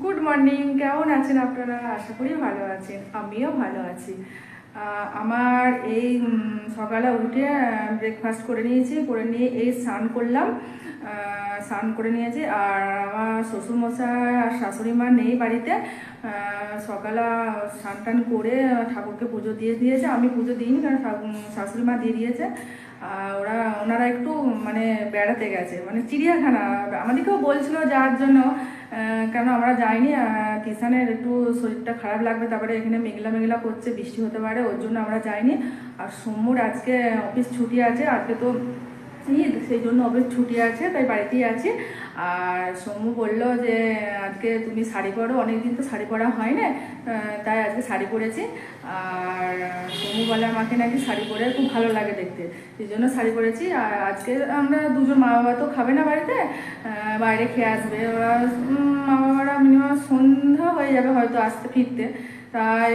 Good morning কেমন আছেন আপনারা? আশা করি ভালো আছেন, আমিও ভালো আছি। আমার এই সকালে উঠে ব্রেকফাস্ট করে নিয়েছি, করে নিয়ে এই স্নান করলাম। স্নান করে নিয়েছি, আর আমার শ্বশুরমশাই আর শাশুড়ি মা নেই বাড়িতে। সকালে স্নান টান করে ঠাকুরকে পুজো দিয়ে দিয়েছে। আমি পুজো দিইনি, কারণ শাশুড়ি মা দিয়ে দিয়েছে। ওরা, ওনারা একটু মানে বেড়াতে গেছে। মানে চিড়িয়াখানা। আমাদেরকেও বলছিল যাওয়ার জন্য কেন আমরা যাইনি। কিষানের একটু শরীরটা খারাপ লাগবে, তারপরে এখানে মেঘলা মেঘলা করছে, বৃষ্টি হতে পারে, ওর জন্য আমরা যাইনি। আর সোমুর আজকে অফিস ছুটি আছে, আজকে তো ঈদ সেই জন্য অফিস ছুটি আছে, তাই বাড়িতেই আছি। আর সৌম্য বলল যে, আজকে তুমি শাড়ি পরো, অনেকদিন তো শাড়ি পরা হয় না তাই আজকে শাড়ি পরেছি। আর সৌম্য বলে, আমাকে নাকি শাড়ি পরে খুব ভালো লাগে দেখতে। সেই জন্য শাড়ি পরেছি। আর আজকে আমরা দুজন মা বাবা তো খাবে না বাড়িতে বাইরে খেয়ে আসবে। ওরা হয়ে যাবে হয়তো আসতে ফিরতে। তাই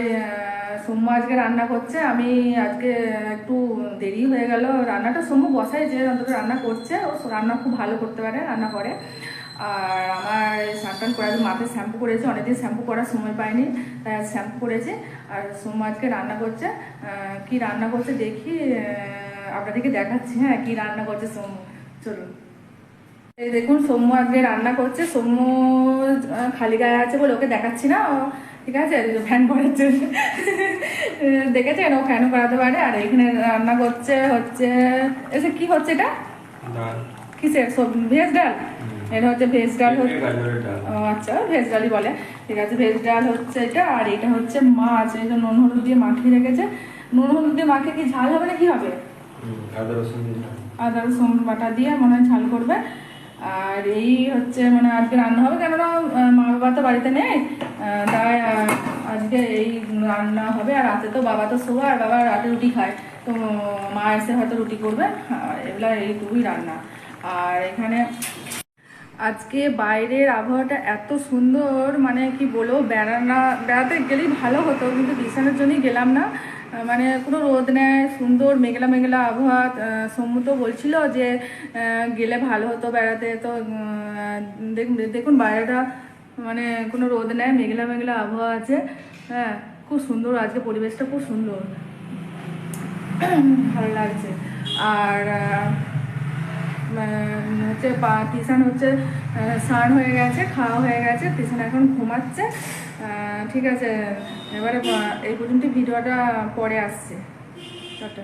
সৌম্য আজকে রান্না করছে। আমি আজকে একটু দেরি হয়ে গেল রান্নাটা। সৌম্য বসাই যে অন্তত রান্না করছে। ও রান্না খুব ভালো করতে পারে, রান্না করে। আর আমার স্নান করে আমি মাথায় শ্যাম্পু করেছি। অনেকদিন শ্যাম্পু করার সময় পাইনি, তাই আজ শ্যাম্পু করেছি। আর সৌম্য আজকে রান্না করছে। কি রান্না করছে দেখি আপনাদেরকে দেখাচ্ছি। হ্যাঁ কি রান্না করছে সৌম্য। চলুন। এই দেখুন সৌম্য আজকে রান্না করছে। সৌম্য খালি গায়ে আছে বলে ওকে দেখাচ্ছি না। ঠিক আছে? ফ্যান করাচ্ছে দেখেছেন? ও ফ্যানও করাতে পারে। আর এখানে রান্না করছে হচ্ছে এসে কি হচ্ছে এটা? কিসের? সব- ভেজ ডাল? এটা হচ্ছে ভেজ ডাল হচ্ছে আচ্ছা ভেজ ডালই বলে। ঠিক আছে ভেজ ডাল হচ্ছে এটা। আর এটা হচ্ছে মাছ। এটা নুন হলুদ দিয়ে মাখিয়ে রেখেছে। নুন হলুদ দিয়ে মাখিয়ে কি ঝাল হবে না কি হবে? আদা রসুন আদা রসুন বাটা দিয়ে মনে হয় ঝাল করবে। আর এই হচ্ছে মানে আজকে রান্না হবে, কেননা মা বাবা তো বাড়িতে নেই তাই আজকে এই রান্না হবে, আর রাতে তো বাবা তো শোয়া, আর বাবা রাতে রুটি খায়। তো মা এসে হয়তো রুটি করবে এগুলা এইটুকুই রান্না। আর এখানে আজকে বাইরের আবহাওয়াটা এত সুন্দর মানে কি বলব, বেড়ানা, বেড়াতে গেলেই ভালো হতো, কিন্তু বিছানার জন্যই গেলাম না। মানে কোনো রোদ নেয়, সুন্দর মেঘলা মেঘলা আবহাওয়া সমু তো বলছিল যে গেলে ভালো হতো বেড়াতে। তো দেখুন বাইরেটা মানে কোনো রোদ নেয়, মেঘলা মেঘলা আবহাওয়া আছে। হ্যাঁ খুব সুন্দর আজকে পরিবেশটা, খুব সুন্দর। ভালো লাগছে। আর হচ্ছে পা- টিউশন হচ্ছে স্নান হয়ে গেছে, খাওয়া হয়ে গেছে, টিউশন এখন ঘুমাচ্ছে। ঠিক আছে, এবারে এই পর্যন্ত ভিডিওটা পরে আসছে। টাটা।